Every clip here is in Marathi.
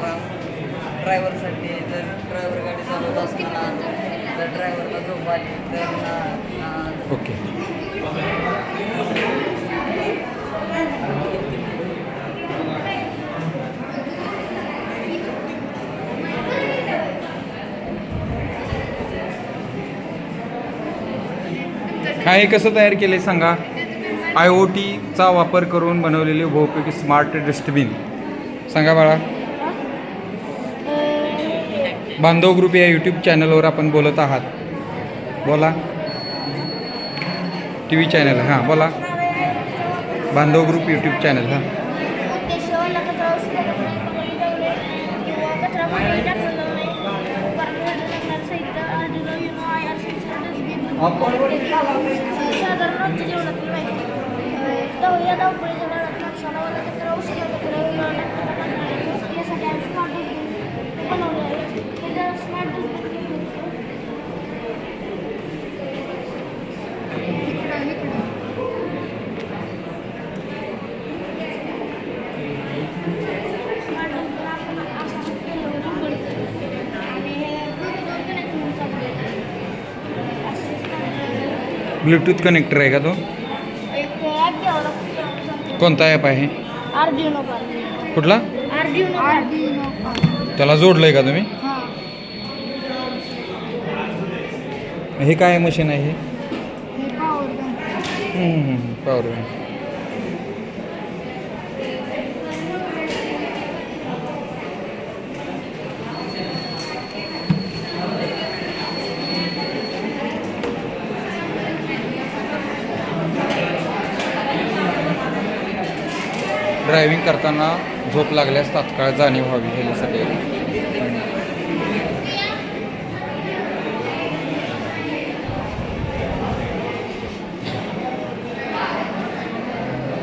अलाराम ड्रायव्हरसाठी जर ड्रायव्हर गाडी चालवत असताना जर ड्रायव्हरला झोप आली तर ओके. काय हे कसं तयार केले सांगा? आय ओ टीचा वापर करून बनवलेले बहुपैकी स्मार्ट डस्टबिन सांगा बाळा. बांधव ग्रुप या यूट्यूब चॅनलवर आपण बोलत आहात. बोला. टी व्ही चॅनल हां बोला. बांधव ग्रुप यूट्यूब चॅनल हां. साधारण ब्लूटूथ कनेक्टर आहे का तो? कोणता ॲप आहे? कुठला? त्याला जोडलं आहे का तुम्ही? हां काय मशीन आहे हे? पॉवर बँक ड्रायव्हिंग करताना झोप लागल्यास तात्काळ जाणीव व्हावी ह्यासाठी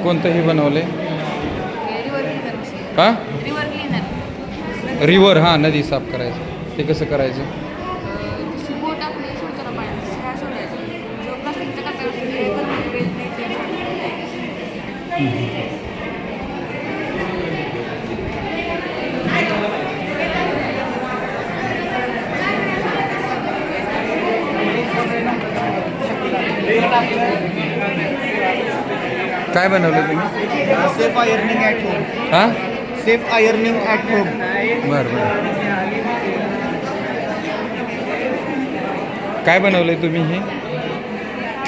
कोणतंही बनवले? हा? River cleaner. रिव्हर हां नदी साफ करायचं. ते कसं करायचं? काय बनवलं तुम्ही? Safe ironing at home. हां? Safe ironing at home. बरं बरं. काय बनवलंय तुम्ही हे?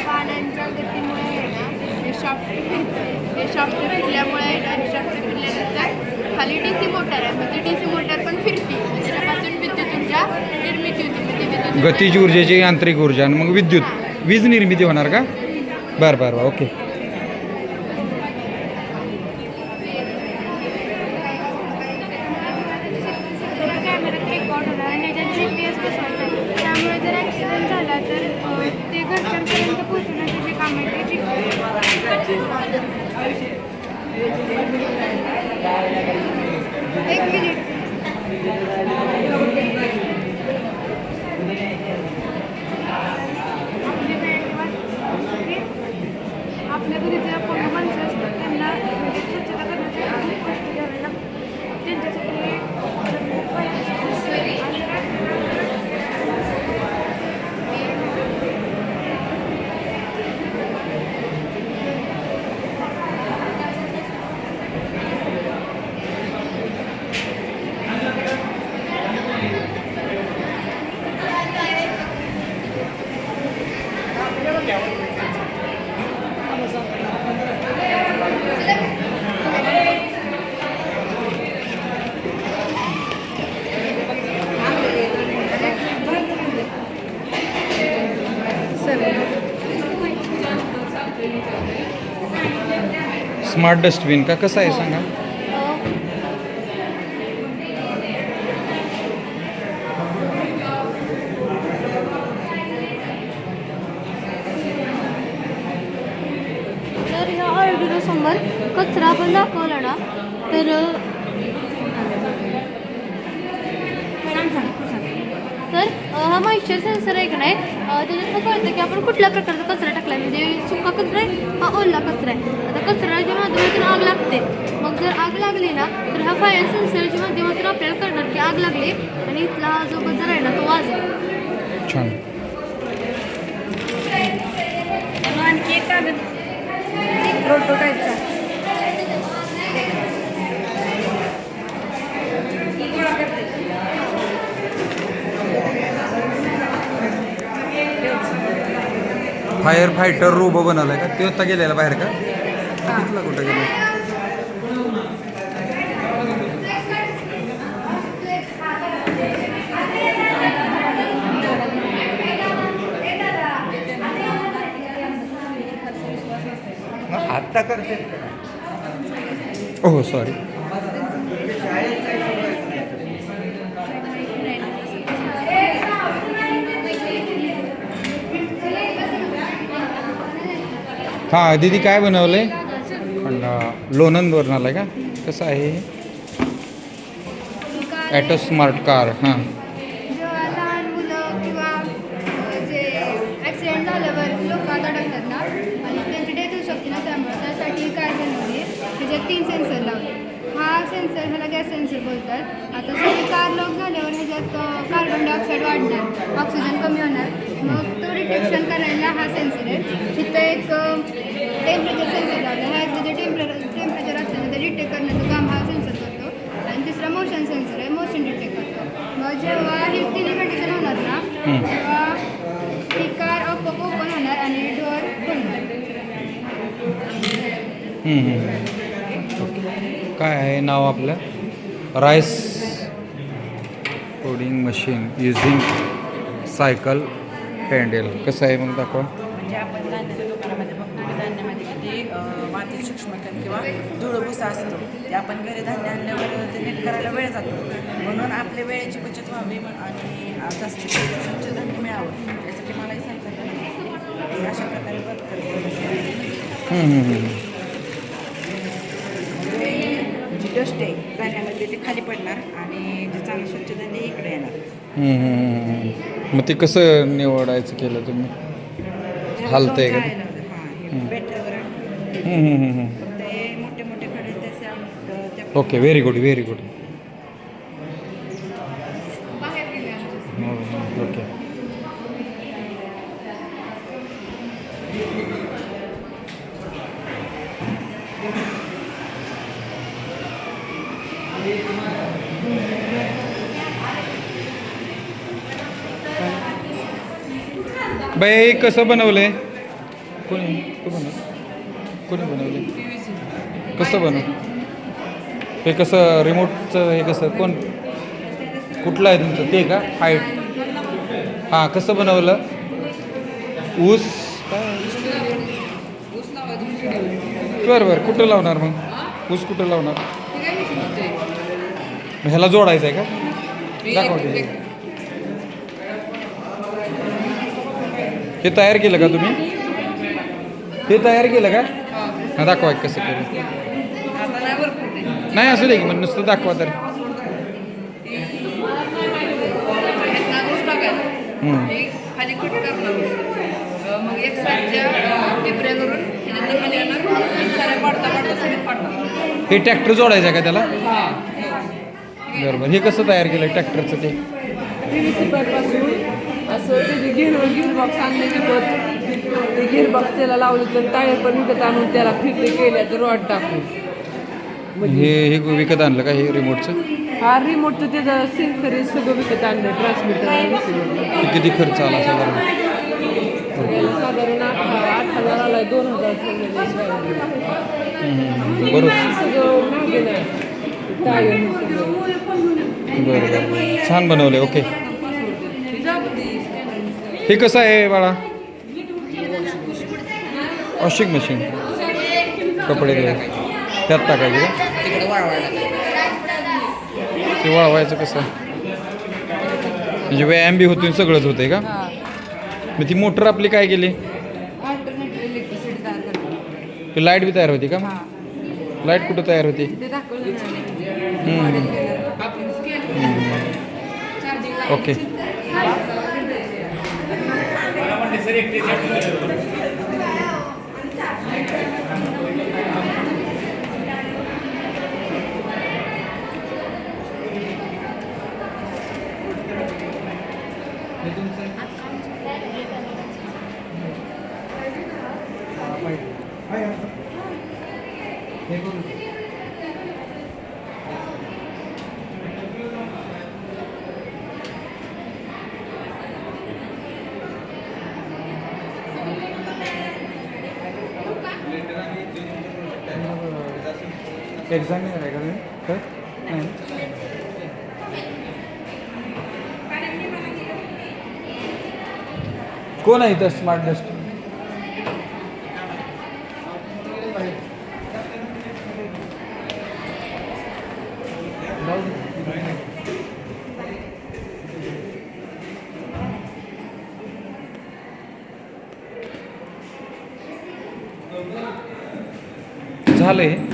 पाण्याच्या गतीमुळे आहे ना हे शाफ्ट फिरतं हे शाफ्ट फिरल्यामुळे आहे ना हे शाफ्ट फिरल्यानंतर खाली डी सी मोटर आहे मग ती डी सी मोटर पण फिरते. मग त्याच्यापासून विद्युतीच्या निर्मिती होती मग ती विद्युत गतीज ऊर्जेची यांत्रिक ऊर्जा आणि मग विद्युत वीज निर्मिती होणार का? बरं बरं बरं ओके सगळं कॅमेऱ्यात रेकॉर्ड होणार आणि त्याच्यात जी पी एस बसवायचं आहे. त्यामुळे जर ॲक्सिडेंट झाला तर ते घरच्यांपर्यंत पोहोचवण्याचे जे काम आहे ते एक मिनिट आपली वेळ वाचण्यासाठी आपल्या घरी जे आपण माणसं असतात त्यांना म्हणजे स्वच्छता करण्यासाठी खूप कष्ट घ्यावे लागतात त्यांच्यासाठी हे खूप फायदेशीर आहे. स्मार्ट डस्टबिन का? कसं आहे? सांगा. तर ह्या ऑर्डिनो समोर कचरा आपण दाखवला ना तर तर हा मॉइश्चर सेन्सर आहे का नाही? त्याच्यातनं कळतं की आपण कुठल्या प्रकारचा कचरा टाकला आहे म्हणजे सुका कचरा आहे हा ओला कचरा आहे? आता कचऱ्याच्या माध्यमातून आग लागते. मग जर आग लागली ना तर हा फायर सेन्सरच्या माध्यमातून आपल्याला कळणार की आग लागली आणि इथला हा जो गजर आहे ना तो वाजला. छान. आणखी एक कागद प्रोटोटाईपचा फायर फायटर रोबो बनवलाय का? ते आता गेलेला बाहेर का? तिथला कुठं गेला? आत्ता करते. हो सॉरी हां दीदी काय बनवलंय? अंडा लोणंदवरून आलाय का? कसं आहे ॲटो स्मार्ट कार हां जेव्हा लहान मुलं किंवा अ, जे ॲक्सिडेंट झाल्यावर लोक आता अडकतात ना आणि त्यांची डेथ होऊ शकते ना त्यामुळे त्यासाठी काय बनवली त्याच्यात तीन सेन्सर लावले हा सेन्सर ह्याला गॅस सेन्सर बोलतात आता सगळी कार लॉक झाल्यावर ह्याच्यात कार्बन डायऑक्साईड वाढणार ऑक्सिजन कमी होणार मग तो डिटेक्शन करायला हा सेन्सर आहे तिथं एक टेम्परेचर सेन्सर लावलं ह्याचं जे टेम्परे टेम्परेचर असतं ते डिटेक्ट करण्याचं काम हा सेन्सर करतो आणि तिसरा मोशन सेन्सर आहे मोशन डिटेक्ट करतो मग जेव्हा हे तिन्ही कंडिशन होणार ना हम्म. तेव्हा ही कार आपोआप ओपन होणार आणि डोअर खोलणार हम्म, हम्म. काय आहे नाव आपलं? Rice coding machine using cycle handle कसं आहे मग दाखवा. म्हणजे आपण धान्याच्या दुकानामध्ये बघतो की धान्यामध्ये किती अं, माती सूक्ष्मकण किंवा धुळभुसा असतो. ते आपण घरी धान्य आणल्यावर ते नीट करायला वेळ जातो. म्हणून आपल्या वेळेची बचत व्हावी आणि जास्तीत जास्त स्वच्छ धान्य मिळावं यासाठी सांगतात. अशा प्रकारे वर्क करतो हम्म, हम्म, हम्म. जी डस्ट आहे धान्यामध्ये ते खाली पडणार आणि जे चांगलं स्वच्छ धान्य इकडे येणार हम्म, हम्म, हम्म. मग ते कसं निवडायचं केलं तुम्ही हलतंय का? बॅटरीवर हम्म, हम्म, हम्म, हम्म. फक्त मोठे मोठे खडे त्याचे आम- त्या okay very good very good बाई कसं बनवलंय? कोणी? तू बनव. कोणी बनवलं कसं बनव? हे कसं रिमोटचं हे कसं? कोण? कुठलं आहे तुमचं? ते का? हाईट हां कसं बनवलं? ऊस? बरं बरं. कुठं लावणार मग? ऊस कुठं लावणार? ह्याला जोडायचं आहे का. दाखवा हे तयार केलं का तुम्ही? हे तयार केलं का? हां. दाखवा एक कसं केलं आता नाही असू दे की मग नुसतं दाखवा तर. हे हे ट्रॅक्टर जोडायचं आहे का त्याला? बरोबर हे कसं तयार केलं ट्रॅक्टरचं ते? असं त्याचे गिअर गिअर बॉक्स आणले विकत ते गिअर बॉक्स त्याला लावलं तर टायर पण विकत आणून त्याला फिरते केल्या तर रॉड टाकून हे हे विकत आणलं का हे रिमोटचं हा रिमोटचं त्याचं सेन्सर हे सगळं विकत आणलं ट्रान्समीटर. ते किती खर्च आला साधारण? त्याला साधारण आठ आठ हजार आला दोन हजार हम्म, बरोबर सगळं मागे नाही. टायर हे सगळं बरं बरं. छान बनवले ओके हे कसं आहे बाळा? वॉशिंग मशीन कपडे. त्यात टाकायचे ते वळवायचं कसं? म्हणजे व्यायाम बी होतो सगळंच होतंय का? मग ती मोटर आपली काय केली? लाइट बी तयार होती का? लाइट कुठं तयार होती? ते दाखवलं एक्झामिनर आहे का मी? तर? नाही. कोण आहे इथं स्मार्ट डस्ट झाले.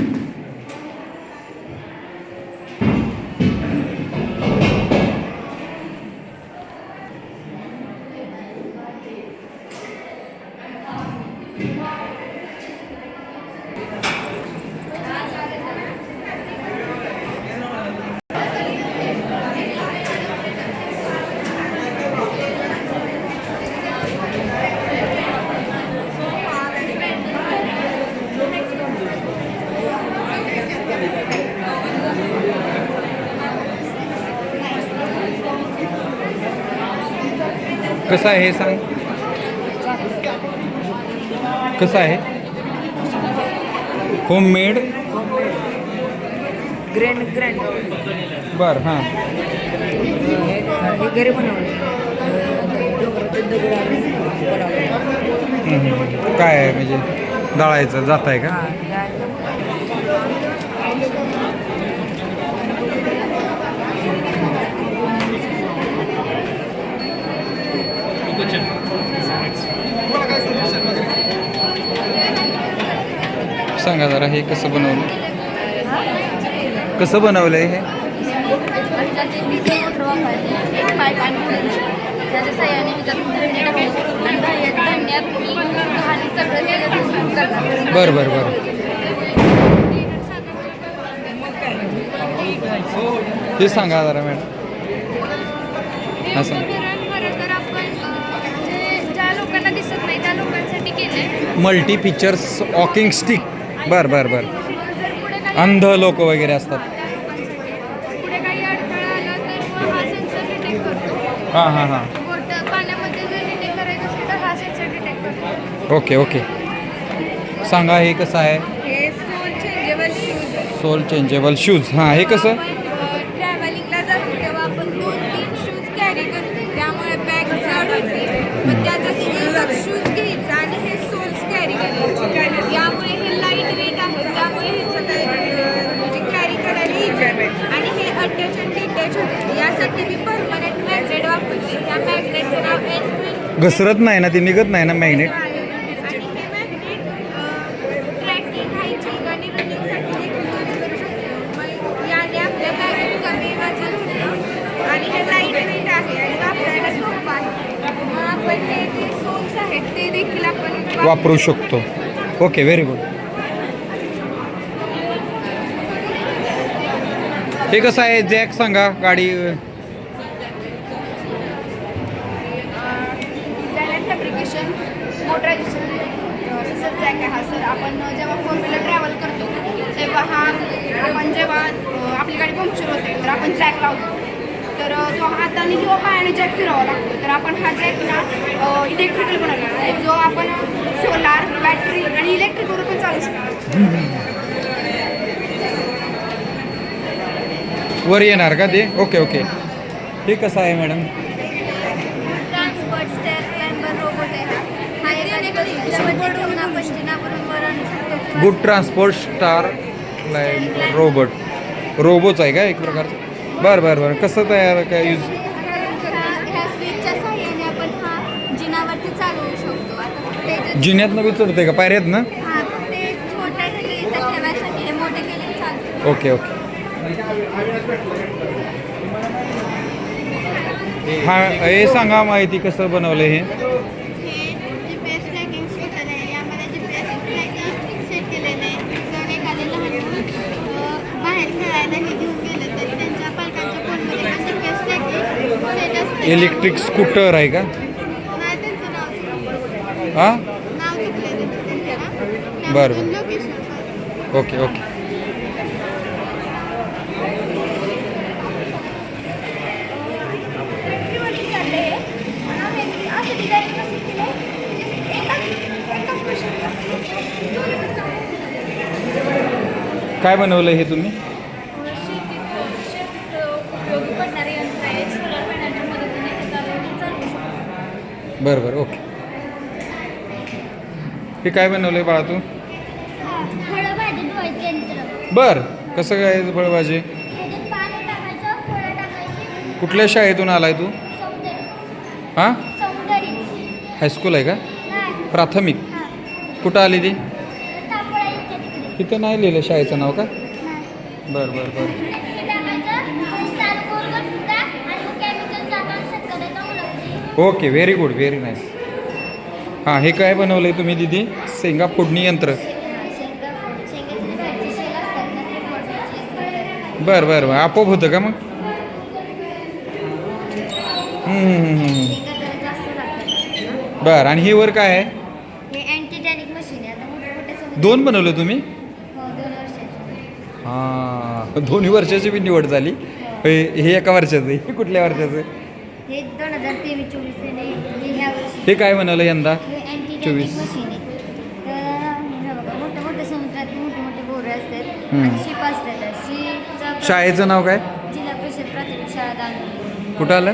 कसं आहे हे सांग. कसं आहे? Homemade grand grand. बरं हां. हे घरी बनवले. काय आहे म्हणजे दळायचं जात आहे का सांगा जरा हे कसं बनवलं? कसं बनवलं आहे हे? बर बर बर. बरं बरं बरं हे सांगा जरा मॅडम. असं मल्टी फीचर्स वॉकिंग स्टिक. बरं बरं बरं. अंध लोक वगैरे असतात. त्या लोकांसाठी पुढे काही अडथळा आला तर मग हा सेन्सर डिटेक्ट करतो. हां हां हां. बोट पाण्यामध्ये जर डिटेक्ट करायचं असेल तर हा सेन्सर डिटेक्ट करतो. Okay okay. सांगा हे कसं आहे? हे sole changeable shoes sole changeable shoes हां हे कसं ट्रॅव्हलिंगला जातो तेव्हा आपण दोन तीन शूज कॅरी करतो त्यामुळे बॅग जड होते मग त्याचा शूज घ्यायचा आणि हे सोल्स कॅरी करायचे यामुळे हे लाइट वेट आहे त्यामुळे ह्याचं काही, अं, म्हणजे कॅरी करायला इझी आणि अटॅच आणि डिटॅच होते. यासाठी मी परमनंट मॅग्नेट वापरते त्या मॅग्नेटचं नाव एन घसरत नाही ना ते निघत नाही ना मॅग्नेट आणि हे मॅग्नेट ट्रॅकिंग हायकिंग हे कसं आहे जॅक सांगा गाडी. Design fabrication motorization sir jack आहे. हा सर आपण जेव्हा फोर व्हीलर ट्रॅव्हल करतो तेव्हा हा आपण जेव्हा आपली गाडी पंक्चर होते तर आपण जॅक लावतो. तर तो हाताने किंवा पायाने जॅक फिरवावा लागतो. तर आपण हा जॅक ना इलेक्ट्रिकल बनवला जो आपण सोलार बॅटरी आणि इलेक्ट्रिकवर पण चालू शकतो. वर येणार का ते? ओके ओके हे कसं आहे madam robot good transport star robot रोबोच आहे का एक प्रकारचं? बरं बरं बरं. कसं तयार काय यूज हा जिन्यातनं बी चढते का? पायऱ्यात ना ओके ओके हा हे सांगा माहिती कसं बनवलं हे? हे? G P S tracking scooter आहे यामध्ये G P S tracking set केलेलं आहे जर एखादे लहान मूल अ, बाहेर खेळायला हे घेऊन गेलं तर त्यांच्या पालकांच्या फोनमध्ये पण G P S tracking set असते इलेक्ट्रिक स्कूटर आहे का नाही त्यांचं नाव चुकलं. हां नाव चुकलं त्यांचं त्यांच्या बरं, त्यामधून बरं. लोकेशन ओके ओके असं डिझाईन कसं केलं एकाच एकाच मशीनला काय बनवलं हे तुम्ही? बरं बरं ओके. हे काय बनवलं आहे बाळा तू? बर कसं काय फळभाजी? कुठल्या शाळेतून आला आहे तू? हां? हायस्कूल आहे का? प्राथमिक. कुठं आली ती? तिथं नाही लिहिलं शाळेचं नाव का? बरं बरं बरं. Okay very good very nice हां हे काय बनवलं आहे तुम्ही दिदी? शेंगा फोडणी यंत्र. बरं बरं बरं. आपोआप होतं का मग? बरं आणि हे वर काय आहे? हे दोन बनवलं तुम्ही? हां. दोन्ही वर्षाची बी निवड झाली. हे हे एका वर्षाचं हे कुठल्या वर्षाचं हे दोन हजार तेवीस चोवीस हे ह्या वर्षी. हे काय बनवलं यंदा? हे चोवीस. मशीन आहे. तर हे बघा मोठे मोठे समुद्रात मोठे मोठे बोरे असतात हम्म. आणि शिप असतात. शिपचा शाळेचं नाव काय? जिल्हा परिषद प्राथमिक शाळा दानवे. कुठं आलं?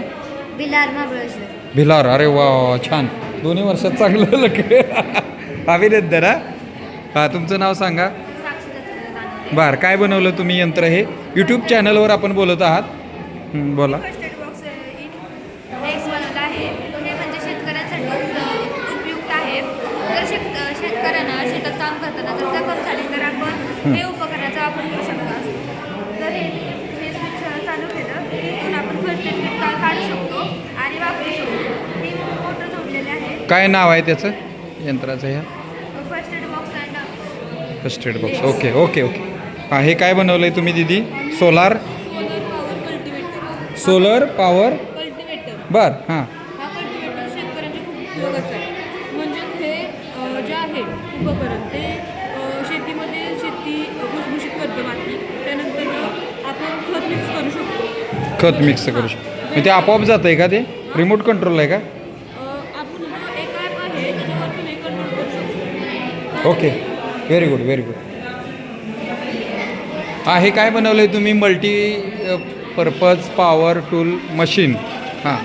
बिलार महाबळेश्वर. भिलार अरे वा वा, छान. दोन्ही वर्षात चांगलं लक अभिनंदन हा हां तुमचं नाव सांगा. बरं काय बनवलं तुम्ही यंत्र हे? यूट्यूब चॅनलवर आपण बोलत आहात. हं, बोला. फर्स्ट एड बॉक्स नेक्स्ट बनवलं आहे. हे म्हणजे शेतकऱ्यांसाठी अ, उपयुक्त आहे. जर शेत शेतकऱ्यांना शेतात काम करताना जर जखम झाली तर आपण हे उपकरणाचा वापर करू शकतो. तर हे हे स्विच चालू केलं की इथून आपण फर्स्ट एड किट का काढू शकतो आणि वापरू शकतो. तीन मोटर जोडलेले आहेत काय नाव आहे त्याचं? यंत्राचं ह्या first aid box and first aid box okay okay okay हां हे काय बनवलं आहे तुम्ही दिदी? सोलार? Solar power? कल्टिवेटर बर हां. हा कल्टिवेटर शेतकऱ्यांच्या खूप उपयोगाचा आहे म्हणजेच हे अ, जे आहे उपकरण ते अ, शेतीमध्ये शेती भुसभुशीत करतं माती त्यानंतर आपण खत मिक्स करू शकतो. खत मिक्स करू शकतो मग ते आपोआप जातं आहे का ते? रिमोट कंट्रोल आहे का? अ, आपण जो एक ॲप आहे त्याच्यावर तुम्ही कंट्रोल करू शकतो. Okay very good very good हां हे काय बनवलं आहे तुम्ही multi purpose power tool machine हां.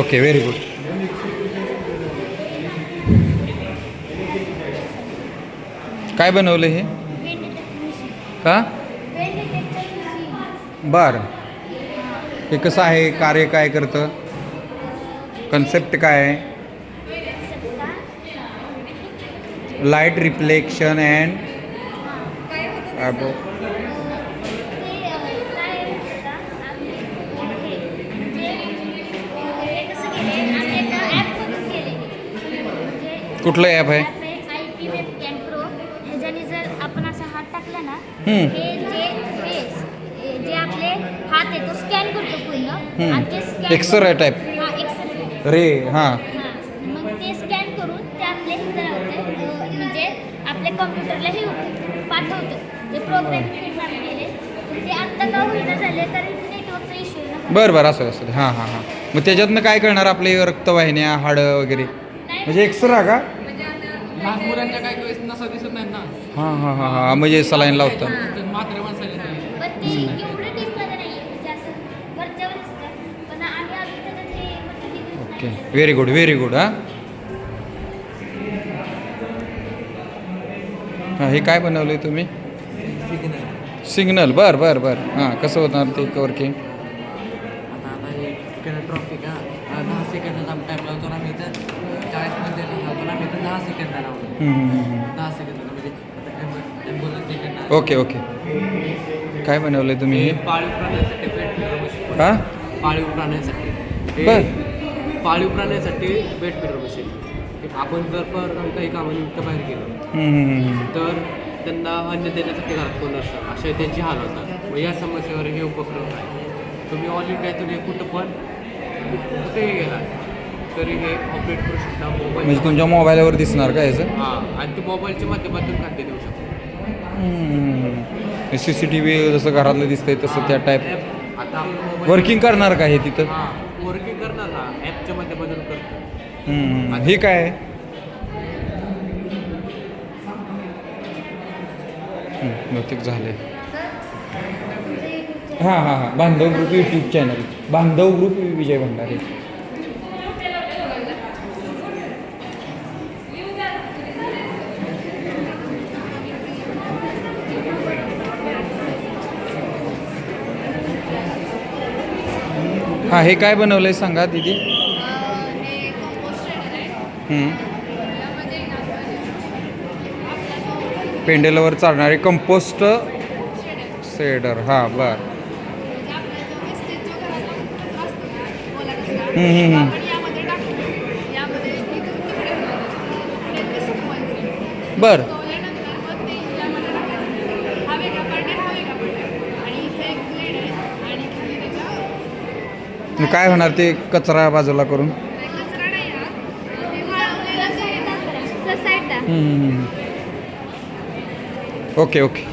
ओके व्हेरी गुड काय बनवलं हे? हां? बरं. हे कसं आहे? कार्य काय करतं? कन्सेप्ट काय आहे लाईट रिफ्लेक्शन अँड कुठलं ॲप आहे? आय पी रे हां. हां. मग ते स्कॅन करून ते अं, म्हणजे आपल्या कॉम्प्युटरला हे पाठवतो. ते प्रोग्राम केले ते आत्ता का होईना झाले तर नेटवर्कचा इश्यू आहे ना. बरं बरं असं असं. हां हां हां. मग त्याच्यातनं काय करणार आपले रक्तवाहिन्या हाडं वगैरे? म्हणजे एक्सरा का? लहान मुलांच्या काही वेळेस नसा दिसत नाही ना. हां हां हां हां. म्हणजे सलाईन लावतं म्हातारे माणसाला okay. Very good very good हां. हां हे काय बनवलं आहे तुम्ही? सिग्नल बर बर बर. हां कसं होणार ते वर्किंग आता आता तिकडे ट्रॉफिक दहा सेकंदाचा टाईम लावतो ना मी इथं. चाळीस मिनिटं लावतो ना मी इथं. दहा सेकंद लावतो. दहा सेकंद म्हणजे ओके ओके काय बनवलं तुम्ही? हे पाळीव प्राण्यांसाठी हां? पाळीव प्राण्यांसाठी. बर. पाळीव प्राण्यांसाठी बेट फिरर मशीन. आपण जर पर काही कामानिमित्त बाहेर गेलो. तर त्यांना अन्न देण्यासाठी घरात कोण नसतं. अशा त्यांची हाल होतात मग या समस्येवर हे उपक्रम आहे. तुम्ही ऑल इंडियातून हे कुठं पण कुठेही गेला तरी हे ऑपरेट करू शकता. मोबाईल म्हणजे तुमच्या मोबाईलवर दिसणार का याचं? हां आणि ते मोबाईलच्या माध्यमातून खाद्य देऊ शकतो. सी सी टी व्ही जसं घरातलं दिसतंय तसं त्या टाईप आता वर्किंग करणार का हे तिथं हां वर्किंग करणार ना ॲपच्या माध्यमातून करतो हम्म, हे काय आहे? हम्म, बहुतेक झाले. हां हां हां. Bandhav group YouTube channel Bandhav group Vijay Bhandare. हां हे काय बनवलंय सांगा दीदी हे कंपोस्ट आहे हम्म. यामध्ये आपला जो पेंडेलवर चालणारे कंपोस्ट सेडर हां बर. बर. काय होणार ते कचरा बाजूला करून कचरा नाही हा ते वाळवलेलं जे आहे साईडला हम्म, हम्म, हम्म. Okay okay.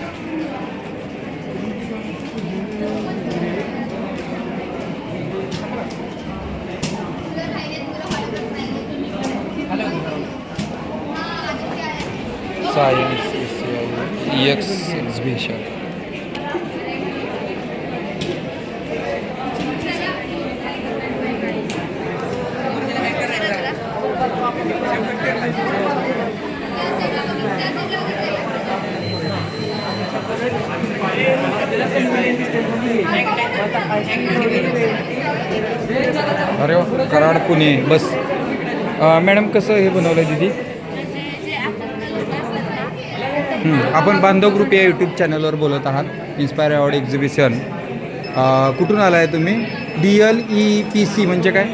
Science ex exhibition अरे वा, कराड पुणे बस. मॅडम कसं हे बनवलं दीदी? आपण बांधव ग्रुप या यूट्यूब चॅनलवर बोलत आहात. इन्स्पायर अवॉर्ड एक्झिबिशन कुठून आला आहे तुम्ही? D L E P C म्हणजे काय?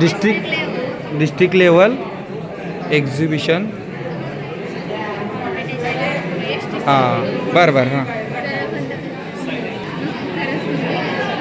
डिस्ट्रिक्ट डिस्ट्रिक्ट लेवल एक्झिबिशन हां बरं बरं हां.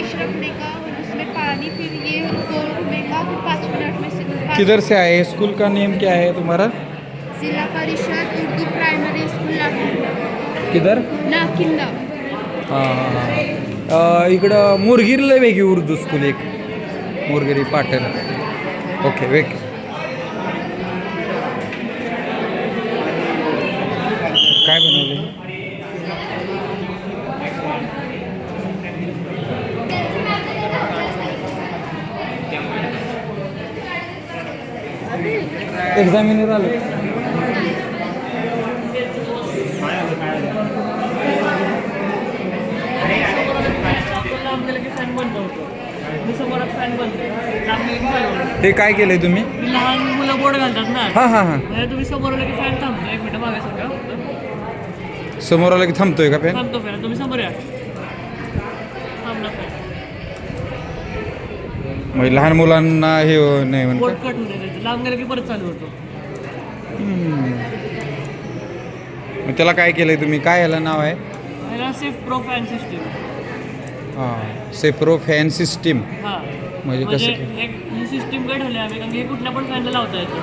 डिश रखने का और उसमें पानी फिर ये गोल घूमेगा फिर पाँच मिनट में से किधर से आए? स्कूल का नेम क्या है तुम्हारा? जिला परिषद उर्दू प्राइमरी स्कूल किधर? नाकिंदा हाँ हाँ हाँ। इकडं मुरगिरीला वेगळी उर्दू स्कूल एक. मुरगिरी पाटण. ओके वेग. एक्झामिनर आलं. हे काय केलंय तुम्ही? लहान मुलं बोर्ड घालतात ना हां हां हां. तुम्ही समोर आलं की फॅन थांबतो एक मिनिट मागे सगळं समोर आलं की थांबतोय का पेन थांबतो फॅन तुम्ही समोर या थांबला फॅन मग लहान मुलांना हे नाही बोर्ड म्हणत कट होऊन जायचं. लांब गेलं की परत चालू होतो. मग त्याला काय केलंय तुम्ही? काय याला नाव आहे? सेफ प्रो फॅन सिस्टीम हां. सेप्रो फॅन सिस्टीम हां. म्हणजे म्हणजे कसं एक ही सिस्टीम काय ठेवली आम्ही कारण की हे कुठल्या पण फॅनला लावता येतं.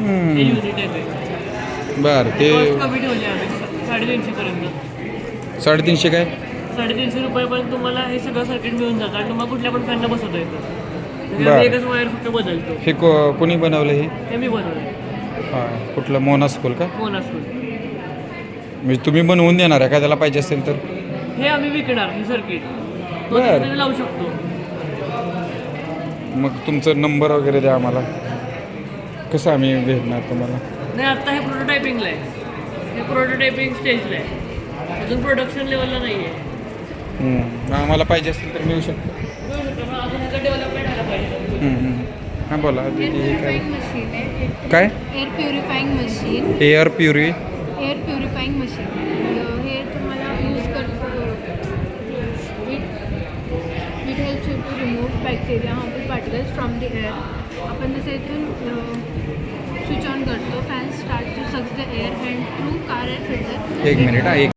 हे हम्म. युनिट आहे ते. बरं ते कॉस्ट कमी ठेवली आम्ही सा- साडेतीनशेपर्यंत साडेतीनशे काय? साडेतीनशे रुपयापर्यंत तुम्हाला हे सगळं सर्किट मिळून जातं. आणि तुम्हाला कुठल्या पण फॅनला बसवता येतं एकच वायर फक्त बदलतो. हे को कोणी बनवलं हे? हे मी बनवलं. हां कुठलं? मोना स्कूल का? फोन असतो म्हणजे तुम्ही बनवून देणार आहे का? त्याला पाहिजे असेल तर. हे आम्ही विकणार हे सर्किट तो बरं. तिथे लावू शकतो. मग तुमचं नंबर वगैरे द्या आम्हाला. कसं आम्ही भेटणार तुम्हाला? नाही आत्ता हे प्रोटोटायपिंगला आहे. हे प्रोटोटायपिंग स्टेजला आहे. अजून प्रोडक्शन लेवलला नाही आहे हम्म. आम्हाला पाहिजे असेल तर मिळू शकतो. मिळू शकतं, पण अजून ह्याचं डेव्हलपमेंट व्हायला पाहिजे हम्म, हम्म. हां बोला. हे काय? प्युरिफाईंग मशीन आहे. काय? Air purifying machine air puree air purifying machine हे तुम्हाला यूज करतो. It it helps you to remove bacteria harmful particles from the air आपण जसं इथून स्विच ऑन करतो fan start to sucks the air and through car air filter एक मिनिट हा एक